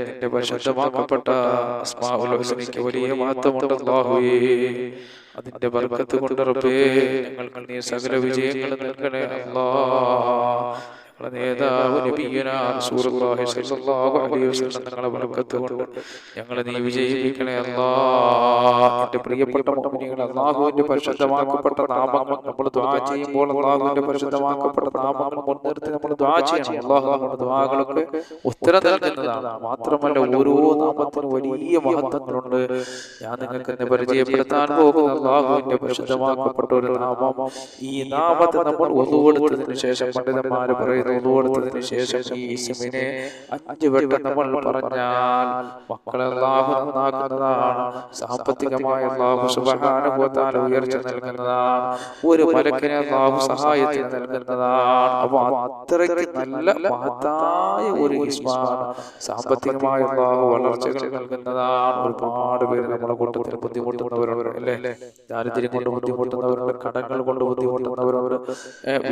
നിന്റെ പരിശുദ്ധമാക്കപ്പെട്ട അസ്മാഉൽ ഹുസ്നയ്ക്ക് വലിയ മഹത്വമുണ്ട് അള്ളാഹുവേ അതിന്റെ ബർക്കത്ത് കൊണ്ട് റബ്ബേ ഞങ്ങൾക്ക് നീ സകല വിജയങ്ങൾ നൽകണേ അല്ലാഹ് ഞങ്ങളുടെ നേതാവ് തങ്ങളെ ഞങ്ങളെ ബർക്കത്ത് കൊണ്ട് ഞങ്ങളെ നീ വിജയിപ്പിക്കണേ അല്ലാഹ്. എന്റെ പ്രിയപ്പെട്ട മുഅ്മിനീങ്ങൾ അല്ലാഹുവിന്റെ പരിശുദ്ധമാക്കപ്പെട്ട നാമങ്ങൾ നമ്മൾ ദുആ ചെയ്യുമ്പോൾ അല്ലാഹുവിന്റെ പരിശുദ്ധമാക്കപ്പെട്ട നാമങ്ങൾ മുൻനിർത്തി നമ്മൾ ദുആ ചെയ്യണം. അള്ളാഹു നമ്മുടെ ദുആകൾക്ക് ഉത്തരം നൽകുന്നതാണ്. മാത്രമല്ല ഓരോ നാമത്തിനും വലിയ മഹത്വങ്ങളുണ്ട്. ഞാൻ നിങ്ങൾക്ക് എന്നെ പരിചയപ്പെടുത്താൻ പോകുന്ന അല്ലാഹുവിന്റെ പരിശുദ്ധമാക്കപ്പെട്ട ഒരു നാമം. ഈ നാമത്തെ നമ്മൾ ഒതുകൊടുത്തതിന് ശേഷം പണ്ഡിതന്മാർ പറയുന്നു. ഒതുകൊടുത്തതിന് ശേഷം ഈ ഇസ്മിനെ അഞ്ചു വട്ടം നമ്മൾ പറഞ്ഞാൽ മക്കളെ അല്ലാഹു നന്നാക്കുന്നതാണ്. സാമ്പത്തികമായ വ തആല ഉയർച്ച നൽകുന്നതാണ്. ഒരു മലക്കിനെ അല്ലാഹു സഹായത്തിന് നൽകുന്നതാണ്. അപ്പൊ അത്രയ്ക്ക് നല്ല മഹത്തായ ഒരു ഇസ്മാണ് സാമ്പത്തികമായ അല്ലാഹു വളർച്ചകൾ നൽകുന്നതാണ്. ഒരുപാട് പേര് നമ്മുടെ കൂട്ടത്തിൽ ബുദ്ധിമുട്ടുന്നവരുണ്ട് അല്ലേ? ദാരിദ്ര്യം കൊണ്ട് ബുദ്ധിമുട്ടുന്നവരുണ്ട് കടങ്ങൾ കൊണ്ട് ബുദ്ധിമുട്ടുന്നവരുണ്ട്.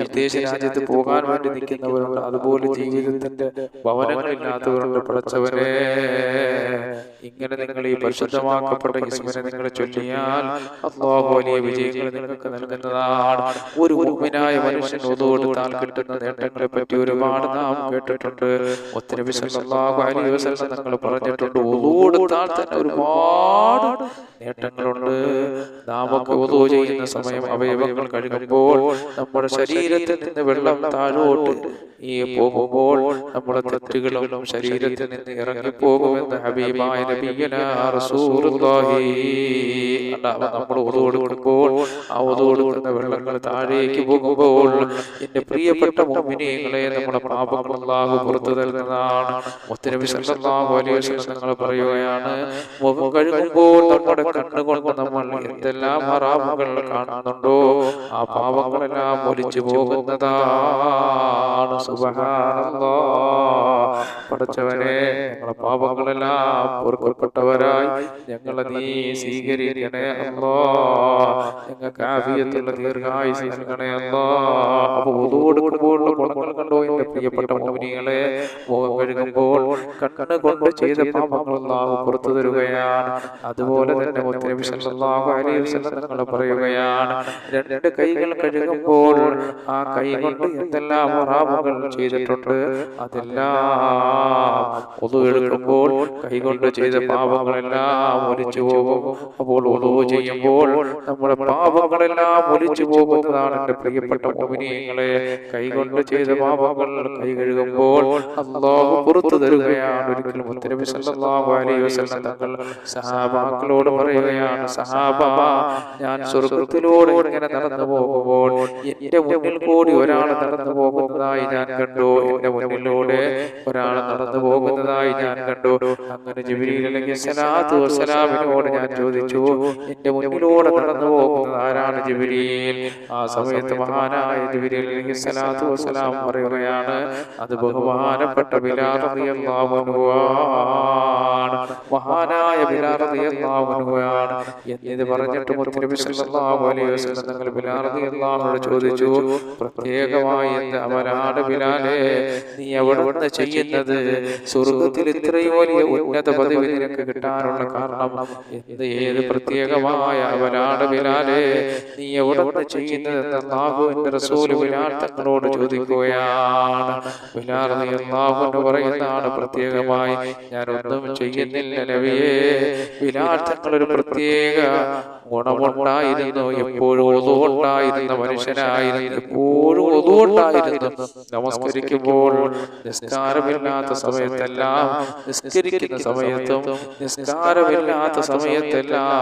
വിദേശ രാജ്യത്ത് പോകാൻ വേണ്ടി നിൽക്കുന്നവരുണ്ട് അതുപോലെ ജീവിതത്തിന്റെ ഭവനങ്ങളില്ലാത്തവരുണ്ട് പഠിച്ചവരെ ഇങ്ങനെ നിങ്ങൾ ഈ പരിശുദ്ധമാക്കപ്പെട്ട ഇസ്മിനെ നിങ്ങൾ ചൊല്ലിയാൽ അള്ളാഹു വലിയ വിജയങ്ങൾ നിങ്ങൾക്ക് നൽകുന്നതാണ്. ഒരു മുഅ്മിനായ മനുഷ്യൻ ഒതുകൊടുത്താൽ കിട്ടുന്ന നേട്ടങ്ങളെ പറ്റി ഒരുപാട് നാം കേട്ടിട്ടുണ്ട്. ഒത്തിരി നിങ്ങൾ പറഞ്ഞിട്ടുണ്ട്. ഒതുകൊടുത്താൽ തന്നെ ഒരുപാട് നേട്ടങ്ങളുണ്ട്. നാമൊക്കെ ഒതു ചെയ്യുന്ന സമയം അവയവങ്ങൾ കഴുകുമ്പോൾ നമ്മുടെ ശരീരത്തിൽ നിന്ന് വെള്ളം താഴോട്ട് ഈ പോകുമ്പോൾ നമ്മുടെ തെറ്റുകളും ശരീരത്തിൽ നിന്ന് ഇറങ്ങിപ്പോകുമെന്ന് ഹബീബായ നബിയന റസൂലുള്ളാഹി. നമ്മൾ ഒതു കൊടുക്കുമ്പോൾ ആ ഒതു കൊടുക്കുന്ന വെള്ളങ്ങൾ താഴേക്ക് പോകുമ്പോൾ എന്റെ പ്രിയപ്പെട്ട മുഅ്മിനീങ്ങളെ നമ്മുടെ പാപങ്ങൾ അല്ലാഹു പുറത്തു തരുന്നതാണ്. മുത്തനബി സല്ലല്ലാഹു വസല്ലം നിങ്ങൾ പറയുകയാണ് മുഖം കഴുകുമ്പോൾ നമ്മുടെ കണ്ണുകൊണ്ട് നമ്മൾ എന്തെല്ലാം ഹറാമുകൾ കാണുന്നുണ്ടോ? ആ പാപങ്ങളെല്ലാം ഒലിച്ചു പോകുന്നതാണ് സുബ്ഹാനല്ലാഹ് പഠിച്ചവനെ ഞങ്ങളെ പാപങ്ങളെല്ലാം പൊറുക്കപ്പെട്ടവരായി. ഞങ്ങളെ നീ സ്വീകരിക്കണേ അല്ലോ. ഞങ്ങൾക്ക് ആഫിയത്തുള്ള ദീർഘായുസ് നൽകണേ അല്ലോ. അപ്പൊ കൊടുക്കുമ്പോഴുള്ള ഗുണങ്ങൾ കണ്ടോ എന്റെ പ്രിയപ്പെട്ട മോഹിനികളെ? മുഖം കഴുകുമ്പോൾ കണ്ണ് കൊണ്ട് ചെയ്ത പാപങ്ങളെല്ലാം പുറത്തു തരുകയാണ്. അതുപോലെ തന്നെ മുത്തനബി സല്ലല്ലാഹു അലൈഹി വസല്ലം തങ്ങൾ പറയുകയാണ്. രണ്ട് കൈകൾ കഴുകുമ്പോൾ ആ കൈ കൊണ്ട് എന്തെല്ലാം ഹറാമുകൾ ചെയ്തിട്ടുണ്ട് അതെല്ലാം ഒതു എടുക്കുമ്പോൾ കൈ കൊണ്ട് ചെയ്ത പാപങ്ങളെല്ലാം ഒലിച്ചു പോകും. അപ്പോൾ ഒതു ചെയ്യുമ്പോൾ നമ്മുടെ പാപങ്ങളെല്ലാം ഒലിച്ചു പോകുന്നതാണ് എന്റെ പ്രിയപ്പെട്ട മോമിനിയങ്ങളെ കൈ കൊണ്ട് ചെയ്ത പാപങ്ങൾ കൈ കഴുകുമ്പോൾ അള്ളാഹു പുറത്തു തരുകയാണ്. ഒരിക്കലും മുത്തനബി സല്ലല്ലാഹു അലൈഹി വസല്ലം തങ്ങൾ സഹാബാക്കളോട് പറയുകയാണ്. സഹാബ ഞാൻ സ്വർഗത്തിലൂടെ ഇങ്ങനെ നടന്നു പോകുമ്പോൾ എന്റെ മുന്നിൽ കൂടി ഒരാൾ നടന്നു പോകുന്നതായി ഞാൻ കണ്ടു. എന്റെ മുന്നിലൂടെ ഒരാൾ നടന്നു പോകുന്നതായി ഞാൻ കണ്ടു. അങ്ങനെ സ്വലാത്തു ഞാൻ ചോദിച്ചു എന്റെ മുന്നിലൂടെ നടന്നു പോകുന്നത് ആരാണ് ജിബ്രീൽ? ആ സമയത്ത് മഹാനായ സ്വലാത്തു വസ്സലാം പറയുകയാണ് അത് ബഹുമാനപ്പെട്ട മഹാനായ ബിലാൽ പറഞ്ഞിട്ട് തങ്ങൾ ബിലാൽ റളിയല്ലാഹു ചോദിച്ചു പ്രത്യേകമായി അവനാണ് ബിലാലെ നീ എവിടെ ചെയ്യുന്നത്? സ്വർഗത്തിൽ ഇത്രയും വലിയ ഉന്നത പദവി നിനക്ക് കിട്ടാനുള്ള കാരണം എന്ത്? ഏത് പ്രത്യേകമായ അവനാട് ബിലാലെ നീ എവിടെ ചെയ്യുന്നത്? എന്ന് റസൂൽ ബിലാൽ ചോദിക്കുകയാണ്. ബിലാൽ റളിയല്ലാഹു അൻഹു പറയുന്നതാണ് പ്രത്യേകമായി ഞാൻ ഒന്നും ചെയ്യുന്നില്ല നബിയേ. ബിലാൽ ഒരു പ്രത്യേക ഗുണമുണ്ടായിരുന്നു. എപ്പോഴും ഒതുകൊണ്ടായിരുന്ന മനുഷ്യനായിരുന്നു. എപ്പോഴും ഒതുകൊണ്ടായിരുന്നു നമസ്കരിക്കുമ്പോൾ നിസ്കാരമില്ലാത്ത സമയത്തെല്ലാം നിസ്കരിക്കുന്ന സമയത്തും നിസ്കാരമില്ലാത്ത സമയത്തെല്ലാം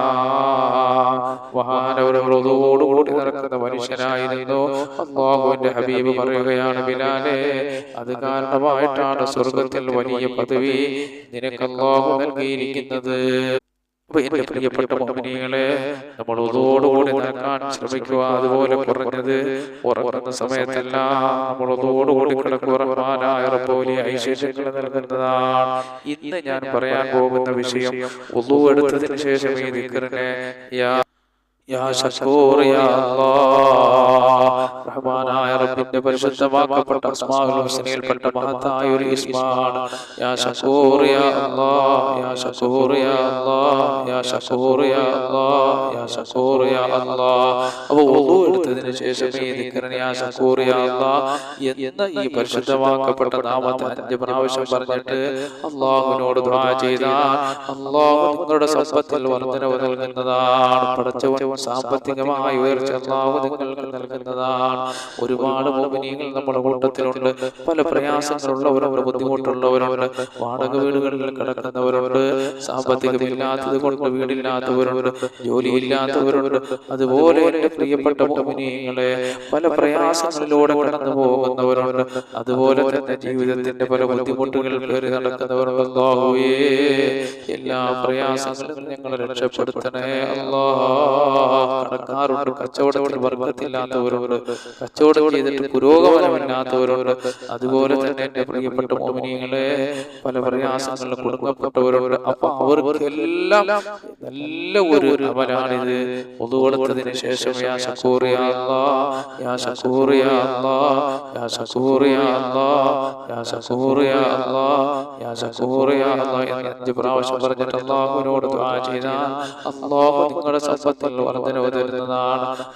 മഹാനവരോടുകൂടി നടക്കുന്ന മനുഷ്യനായിരുന്നു. അള്ളാഹുവിന്റെ ഹബീബ് പറയുകയാണ് ബിലാലെ അത് കാരണമായിട്ടാണ് സ്വർഗത്തിൽ വലിയ പദവി നിനക്ക് അള്ളാഹു നൽകിയിരിക്കുന്നത്. നമ്മൾ അതുപോലെ കുറഞ്ഞത് ഉറങ്ങുന്ന സമയത്തെല്ലാം നമ്മൾ ഒതോടുകൂടി ഐശ്വര്യങ്ങൾ നൽകുന്നതാണ്. ഇന്ന് ഞാൻ പറയാൻ പോകുന്ന വിഷയം ഒതു എടുത്തതിന് ശേഷം ഈ നിക്കറിനെ യാ യാ യാ അല്ലാഹ്. റഹ്മാനായ റബ്ബിന്റെ പരിശുദ്ധമാക്കപ്പെട്ട മഹത്തായ ഒരു ഇസ്മാണ്. യാ ശക്കൂർ യാ അല്ലാഹ്. യാ يا യാ يا شكور يا യാ يا شكور يا الله അപ്പോൾ വുളു എടുത്തതിന് ശേഷം ഈ ദിക്റിന് യാ ശക്കൂർ യാ അല്ലാഹ് എന്ന ഈ പരിശുദ്ധമാക്കപ്പെട്ട നാമത്തെ അഞ്ച് പ്രാവശ്യം പറഞ്ഞിട്ട് അള്ളാഹുവിനോട് ദുആ ചെയ്താൽ അള്ളാഹു നിങ്ങളുടെ സമ്പത്തിൽ വർദ്ധനവ് നൽകുന്നതാണ് പടച്ചവൻ സാമ്പത്തികമായി ഉയർച്ച അള്ളാഹു നിങ്ങൾക്ക് നൽകുന്നതാണ് ഒരുപാട് മോഹിനിയങ്ങൾ നമ്മുടെ കൂട്ടത്തിലുണ്ട് പല പ്രയാസങ്ങളുള്ളവരുണ്ട് ബുദ്ധിമുട്ടുള്ളവരുണ്ട് വാടക വീടുകളിൽ കിടക്കുന്നവരുണ്ട് സാമ്പത്തികമില്ലാത്തത് കൊണ്ട് വീടില്ലാത്തവരുണ്ട് ജോലിയില്ലാത്തവരുണ്ട്. അതുപോലെ എന്റെ പ്രിയപ്പെട്ട മോഹിനിയങ്ങളെ പല പ്രയാസങ്ങളിലൂടെ കടന്നു പോകുന്നവരുണ്ട്. അതുപോലെ തന്നെ ജീവിതത്തിന്റെ പല ബുദ്ധിമുട്ടുകൾ കയറി നടക്കുന്നവരുണ്ട്. അല്ലാഹുവേ എല്ലാ പ്രയാസങ്ങളും ഞങ്ങൾ രക്ഷപ്പെടുത്തണേ. കടക്കാറുണ്ട് കച്ചവടത്തിൽ വർഗത്തില്ലാത്തവരുണ്ട് കച്ചവടം ചെയ്തിട്ട് പുരോഗമനമില്ലാത്തവരുണ്ട്. അതുപോലെ തന്നെ എന്റെ പ്രിയപ്പെട്ട മോമിനിയങ്ങളെ പല പ്രയാസങ്ങളിലും അപ്പൊ അവർക്കെല്ലാം നല്ല ഒരു അമലാണിത്. ഒതുകൊടുത്തതിന് ശേഷം യാ യാ യാ യാ യാ എന്ന് പ്രാവശ്യം പറഞ്ഞിട്ട് അള്ളാഹുവിനോട് ചെയ്താൽ അള്ളാഹു നിങ്ങളുടെ സമ്പത്തിൽ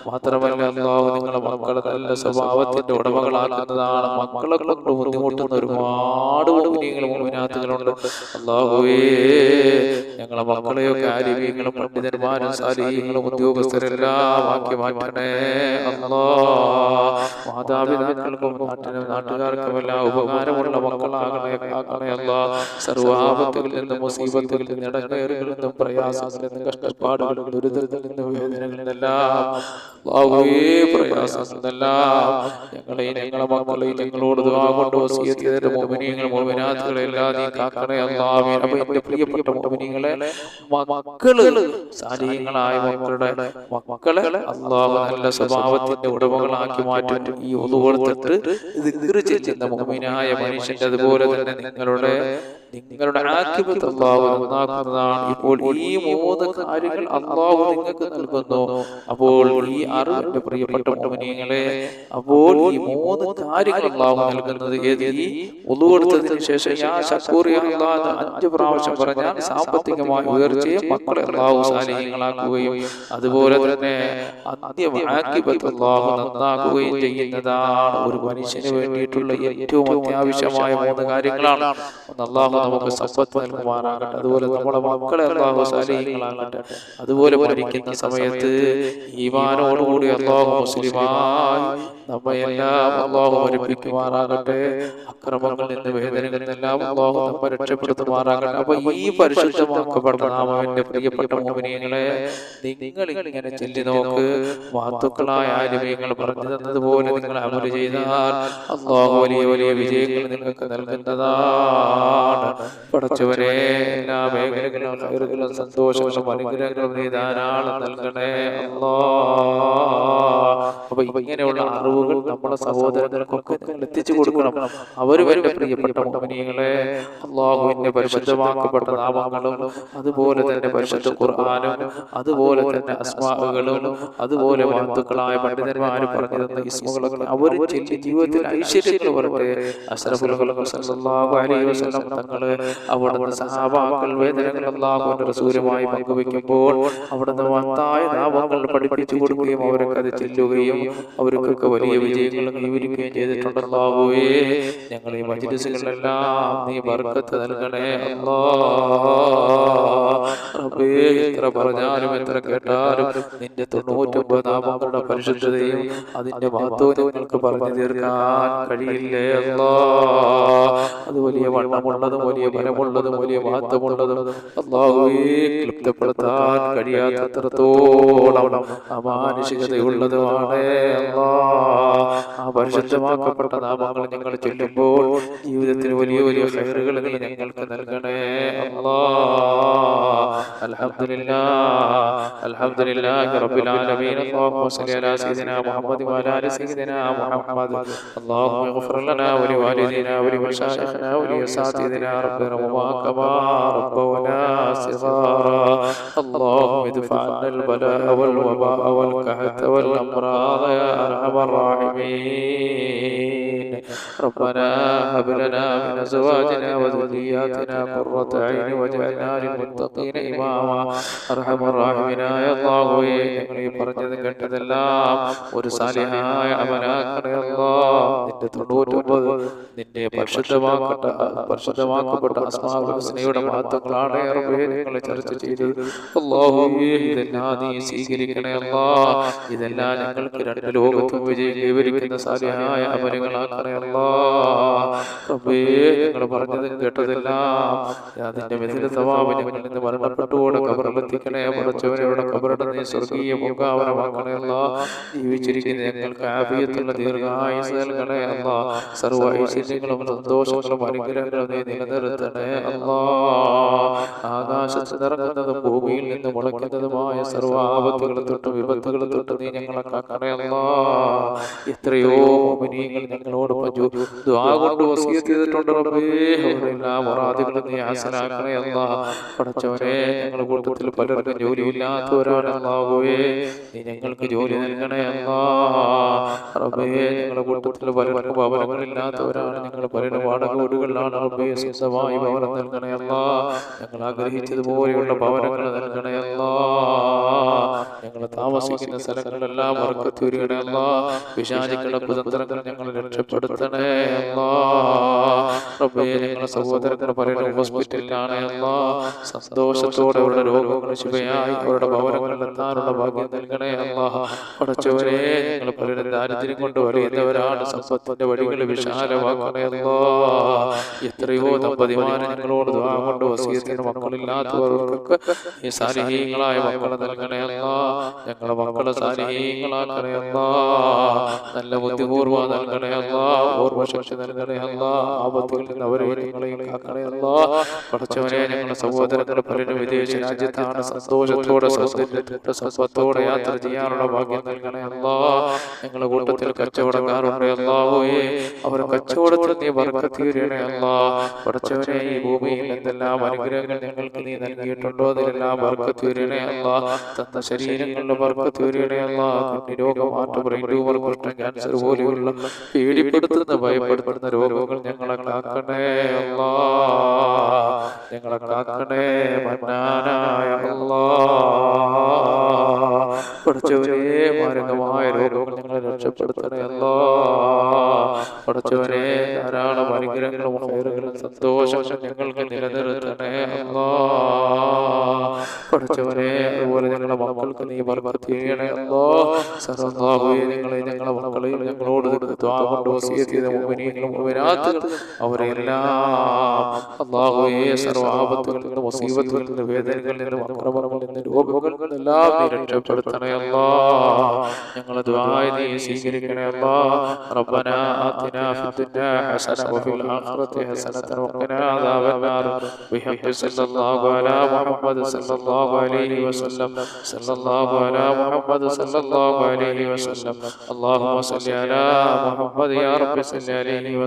മാത്രമല്ല അള്ളാഹു മക്കളെ നല്ല സ്വഭാവത്തിന്റെ ഉടമകളാക്കുന്നതാണ്. മക്കളെ കൊണ്ട് ബുദ്ധിമുട്ടുന്ന ഒരുപാട് മുമിനീങ്ങളും മുമിനാത്തുകളുണ്ട് അള്ളാഹുവേ ഞങ്ങളെ മക്കളെയൊക്കെ ആരോഗ്യങ്ങളും പണ്ഡിതന്മാരും സാരീങ്ങളും ഉദ്യോഗസ്ഥരെല്ലാം ആക്കി മാറ്റണേ. അല്ലാ മാതാപിതാക്കൾക്കും നാട്ടിനും നാട്ടുകാർക്കുമെല്ലാം ഉപകാരമുള്ള മക്കളാകണേ കാക്കണേ അല്ല. സർവാപത്തുകളിൽ നിന്നും മുസീബത്തുകളിൽ നിന്നും ഇടങ്ങേറുകളിൽ നിന്നും പ്രയാസങ്ങളിൽ നിന്നും കഷ്ടപ്പാടുകളിൽ ദുരിതത്തിൽ നിന്നും പ്രയാസങ്ങളിൽ നിന്നെല്ലാം ഞങ്ങളെയും ഞങ്ങളെ മക്കളെയും ഞങ്ങളോട് കൊണ്ട് മുഅ്മിനാത്തുകളെല്ലാം നീ കാക്കണേ എന്റെ പ്രിയപ്പെട്ട മോമിനികളെ മക്കൾ സാലിഹ്യങ്ങളായ മക്കളുടെ മക്കളെ അള്ളാഹു നല്ല സ്വഭാവത്തിന്റെ ഉടമകളാക്കി മാറ്റും. ഈ ഒന്നു കൊടുത്തിട്ട് ദിക്റ് ചെല്ലുന്ന മുഅ്മിനായ മനുഷ്യന്റെ അതുപോലെ തന്നെ നിങ്ങളുടെ നിങ്ങളുടെ ആക്കിബത്ത് അള്ളാഹു നന്നാക്കുന്നതാണ്. ഇപ്പോൾ ഈ മൂന്ന് കാര്യങ്ങൾ അള്ളാഹു നിങ്ങൾക്ക് നൽകുന്നു. അപ്പോൾ ഈ അറിവിന്റെ പ്രിയപ്പെട്ട മുഅ്മിനീങ്ങളെ അപ്പോൾ ഈ മൂന്ന് കാര്യങ്ങൾ അള്ളാഹു നൽകുന്നത് ഏത്? ഈ ഒന്നു കൊടുത്തതിന് ശേഷം യാ ശക്കൂർ എന്ന് അഞ്ച് പ്രാവശ്യം പറഞ്ഞാൽ സാമ്പത്തികമായ ഉയർച്ചയും മക്കളെ അള്ളാഹു സാലിഹ്യങ്ങളാക്കുകയും അതുപോലെ തന്നെ അന്ത്യം ആക്കിബത്ത് അള്ളാഹു നന്നാക്കുകയും ചെയ്യുന്നതാണ്. ഒരു മനുഷ്യന് വേണ്ടിയിട്ടുള്ള ഏറ്റവും അത്യാവശ്യമായ മൂന്ന് കാര്യങ്ങളാണ് ഒന്ന് അള്ളാഹു നമുക്ക് സമ്പത്ത് നൽകുമാറാകട്ടെ അതുപോലെ നമ്മുടെ മക്കളെ അള്ളാഹു സാലിഹ്യങ്ങളാകട്ടെ അതുപോലെ മരിക്കുന്ന സമയത്ത് ഈമാനോടുകൂടി അള്ളാഹു മുസ്ലിമായി നമ്മയെല്ലാം അള്ളാഹു മരിപ്പിക്കുമാറാകട്ടെ. അക്രമങ്ങളിൽ നിന്ന് വേദനകളിൽ എല്ലാം അള്ളാഹു നമ്മെ രക്ഷപ്പെടുത്തുമാറാകട്ടെ. അപ്പൊ ഈ പരിശുദ്ധമാക്കപ്പെട്ട നാമാവിന്റെ പ്രിയപ്പെട്ട മോമിനിയങ്ങളെ നിങ്ങൾ ഇങ്ങനെ ചെല്ലി നോക്ക്. വാത്തുക്കളായ ആരുമയങ്ങൾ പറഞ്ഞു തന്നതുപോലെ നിങ്ങൾ അമൽ ചെയ്താൽ അള്ളാഹു വലിയ വലിയ വിജയങ്ങൾ നിങ്ങൾക്ക് നൽകുന്നതാണ് പടച്ചവരെ എല്ലാ മേഖലകളും സന്തോഷവും സന്തോഷങ്ങളും അനുഗ്രഹങ്ങളും നീ ധാരാളം നൽകണേ അല്ലാ. അപ്പൊ ഇങ്ങനെയുള്ള അറിവുകൾ നമ്മുടെ സഹോദരങ്ങൾക്കൊക്കെ നിങ്ങൾ എത്തിച്ചു കൊടുക്കണം. അവർ പ്രിയപ്പെട്ട മോമിനിയങ്ങളെ അള്ളാഹുവിന്റെ പരിശുദ്ധമാക്കപ്പെട്ട നാമങ്ങളും അതുപോലെ തന്നെ പരിശുദ്ധ ഖുർആാനും അതുപോലെ തന്നെ അസ്മാകളും അതുപോലെ ബന്ധുക്കളായ പണ്ഡിതന്മാരും പറഞ്ഞു തന്ന ഇസ്മുകളൊക്കെ അവർ ജീവിതത്തിൽ ഐശ്വര്യങ്ങൾ വരട്ടെ. അസ്രഫുൽ ഖൽഖ് അലൈഹി അവിടുന്ന് സഹാബാക്കൾ വേദനകൾ അല്ലാഹുവിന്റെ റസൂലുമായി പങ്കുവെക്കുമ്പോൾ അവിടുന്ന് മഹത്തായ നാമങ്ങൾ പഠിപ്പിച്ചു കൊടുക്കുകയും അവരൊക്കെ അത് ചെല്ലുകയും അവർക്കൊക്കെ വലിയ വിജയങ്ങൾ കൈവരിക്കുകയും ചെയ്തിട്ടുണ്ട് അല്ലാഹുവേ ഞങ്ങൾ ഈ മജ്ലിസുകളിലെല്ലാം നീ ബർക്കത്ത് നൽകണേ അല്ലാ. റബ്ബേ എത്ര പറഞ്ഞാലും എത്ര കേട്ടാലും നിന്റെ തൊണ്ണൂറ്റൊമ്പത് നാമങ്ങളുടെ പരിശുദ്ധതയും അതിന്റെ മഹത്വവും നിങ്ങൾക്ക് പറഞ്ഞു തീർക്കാൻ കഴിയില്ലേ അല്ലാ? അത് വലിയ വണ്ണമുള്ളതും വലിയ ബലമുള്ളതും വലിയ മഹത്വമുള്ളതും അള്ളാഹുവേ ക്ലിപ്തപ്പെടുത്താൻ കഴിയാത്തത്രത്തോളം അമാനുഷികതയുള്ളതുമാണ് അല്ലാ ആ പരിശുദ്ധമാക്കപ്പെട്ട നാമങ്ങൾ ഞങ്ങൾ ചൊല്ലുമ്പോൾ ജീവിതത്തിൽ വലിയ വലിയ ഹൈറുകൾ നീ ഞങ്ങൾക്ക് നൽകണേ അല്ലാ الحمد لله الحمد لله رب العالمين اللهم صل على سيدنا محمد وعلى ال سيدنا محمد اللهم اغفر لنا ولوالدينا ولمشايخنا ولاساتذتنا ربنا وما كما ربونا صغارا. اللهم ادفع عنا البلاء والوباء والكحة والأمراض يا أرحم الراحمين. ربنا هب لنا من ازواجنا وذرياتنا قرة عين واجعلنا للمتقين ഇമാമ അർഹമറാഹിമിനായ അല്ലാഹുവേ ഞങ്ങൾ ഈ പറഞ്ഞത് കേട്ടതെല്ലാം ഒരു സാലിഹായ അമലാക്കണേ നിന്റെ തൊണ്ണൂറ്റൊമ്പത് നിന്റെ പരിശുദ്ധമാക്കപ്പെട്ട പരിശുദ്ധമാക്കപ്പെട്ട അസ്മാവുൽ ഹുസ്നയുടെ മഹത്വങ്ങളാണ് റബ്ബേ നിങ്ങൾ ചർച്ച ചെയ്തത് അല്ലാഹുവേ ഇതെല്ലാം നീ സ്വീകരിക്കണേ അല്ലാ ഇതെല്ലാം ഞങ്ങൾക്ക് രണ്ട് ലോകത്തും വിജയം കൈവരിക്കുന്ന സാലിഹായ അമലുകളാക്കണേ അല്ലാ റബ്ബേ നിങ്ങൾ പറഞ്ഞത് കേട്ടതെല്ലാം അതിന്റെ നിന്ന് കബറിലെത്തിക്കണേ കബറുടെ നീ സ്വർഗീയ ജീവിച്ചിരിക്കുന്ന ഞങ്ങൾക്ക് ആഫിയത്തുള്ള ദീർഘായുസ് നൽകണേ അല്ല സർവ ഐശ്വര്യങ്ങളും സന്തോഷങ്ങളും അനുഗ്രഹങ്ങളും നീ നിലനിർത്തണേ അല്ലാ ആകാശത്ത് നിറങ്ങുന്നതും ഭൂമിയിൽ നിന്ന് മുളയ്ക്കുന്നതുമായ സർവ ആപത്തുകളെ തൊട്ട് വിപത്തുകളെ തൊട്ട് നീ ഞങ്ങളെ കാക്കണേ അല്ലാ എത്രയോ ഞങ്ങളോട് കൊണ്ട് വസീയത്ത് ചെയ്തിട്ടുണ്ട് റബ്ബേ. മുറാദുകളും നീ ഹാസനാക്കണേ ഞങ്ങളുടെ കൂട്ടത്തിൽ പലർക്കും ജോലി ഇല്ലാത്തവരാണ് അല്ലാഹുവേ നീ ഞങ്ങൾക്ക് ജോലി നൽകണേ അല്ലാ. റബ്ബേ ഞങ്ങളുടെ കൂട്ടത്തിൽ പലർക്കും ഭവനങ്ങളില്ലാത്തവരാണ് ഞങ്ങൾ പലരും വാടക വീടുകളിലാണ് റബ്ബേ സ്വന്തമായി ഭവനം നൽകണേ ഞങ്ങൾ ആഗ്രഹിച്ചതുപോലെയുള്ള ഭവനങ്ങൾ നൽകണേ ഞങ്ങൾ താമസിക്കുന്ന സ്ഥലങ്ങളെല്ലാം വർക്കത്തി വരികണേ അല്ലാ. വിശാചികളുടെ കുതന്ത്രങ്ങൾ ഞങ്ങൾ രക്ഷപ്പെടുത്തണേ അല്ലാ. റബ്ബേ ഞങ്ങളുടെ സഹോദരങ്ങൾ പലരും ഹോസ്പിറ്റലിലാണ് അല്ലാ. സന്തോഷത്തോടെ അവരുടെ രോഗങ്ങൾ ശുഭയായി അവരുടെ ഭവനങ്ങളിലെത്താനുള്ള ഭാഗ്യം നൽകണേ അല്ലാ. പടച്ചവരെ ഞങ്ങൾ പലരും ദാരിദ്ര്യം കൊണ്ട് വലയുന്നവരാണ്. സമ്പത്തിന്റെ വഴികൾ വിശാലമാക്കണേ അല്ലാ. എത്രയോ ദമ്പതിമാരെ ഞങ്ങളോട് കൊണ്ട് വസീയത്തിന് മക്കളില്ലാത്തവർക്കൊക്കെ ഈ സാലിഹീങ്ങളായ മക്കളെ നൽകണേ അല്ലാ. ഞങ്ങളുടെ മക്കളെ സാലിഹീങ്ങളാക്കണേ അല്ലാ. നല്ല ബുദ്ധിപൂർവം നൽകണേ അല്ലാ. ഓർമ്മശക്തി നൽകണേ അല്ലാ ആപത്തുകളിൽ നിന്ന് അവരെ നിങ്ങളെയും കാക്കണേ അല്ലാ പഠിച്ചവനെ ഞങ്ങളുടെ സഹോദരങ്ങൾ പലരും വിദേശ രാജ്യത്താണ് സന്തോഷത്തോടെ സൗന്ദര്യത്തോടെ യാത്ര ചെയ്യാനുള്ള ഭാഗ്യം നൽകണേ അല്ലാ ഞങ്ങളുടെ കൂട്ടത്തിൽ കച്ചവടക്കാരുണ്ട് അല്ലാഹുവേ അവർ കച്ചവടത്തിൽ നീ വർക്കത്തീരണേ അല്ലാ പഠിച്ചവനെ ഈ ഭൂമിയിൽ എന്തെല്ലാം അനുഗ്രഹങ്ങൾ ഞങ്ങൾക്ക് നീ നൽകിയിട്ടുണ്ടോ? അതിലെല്ലാം വർക്കത്തീരണേ അല്ലാ തന്ന ശരീരങ്ങളുടെ വർക്കത്തീരണേ അല്ലാ രോഗം മാറ്റം ബ്രെയിൻ ട്യൂമർ കുഷ്ഠം ക്യാൻസർ പോലെയുള്ള പേടിപ്പെടുത്തുന്ന ഭയപ്പെടുത്തുന്ന രോഗങ്ങൾ ഞങ്ങളെ കാക്കണേ അല്ലാ. ഞങ്ങളെ കാക്കണേ മന്നാനായ അല്ലാ. പഠിച്ചവരെ മാരകമായ രോഗങ്ങൾ ഞങ്ങളെ രക്ഷപ്പെടുത്തണേ അല്ലാ. പഠിച്ചവരെ ധാരാളം അനുഗ്രഹങ്ങളും ഹൈറുകളും സന്തോഷങ്ങളും ഞങ്ങൾക്ക് നിലനിർത്തണേ അല്ലാ. പഠിച്ചവരെ അതുപോലെ ഞങ്ങളുടെ മക്കൾക്ക് നീ ബർക്കത്ത് അല്ലോ. സർവതാഹുവേ നിങ്ങളെ ഞങ്ങളുടെ മക്കളെയും ഞങ്ങളോട് കൊണ്ട് വസീയത്ത് ചെയ്ത മുഅ്മിനീങ്ങളും മുഅ്മിനാത്തുകളും അവരെല്ലാം അല്ലാഹുവേ സർവ്വ ആപത്തുകളിൽ നിന്ന് മുസീബത്തുകളിൽ നിന്ന് വേദനകളിൽ നിന്ന് അക്രമങ്ങളിൽ നിന്ന് രോഗങ്ങളിൽ നിന്നെല്ലാം നീ രക്ഷപ്പെടുത്തണേ അല്ലാ ഞങ്ങളെ ദുആ നീ സ്വീകരിക്കണേ അല്ലാ റബ്ബന ആതിനാ ഫിദ്ദുനിയ ഹസന വഫിൽ ആഖിറതി ഹസനത വഖിനാ അദാബന്നാർ ബിഹഖി സല്ലല്ലാഹു അലാ മുഹമ്മദ് സല്ലല്ലാഹു അലൈഹി വസല്ലം സല്ലല്ലാഹു അലാ മുഹമ്മദ് സല്ലല്ലാഹു അലൈഹി വസല്ലം اللهم صل على محمد يا رب صل عليه وسلم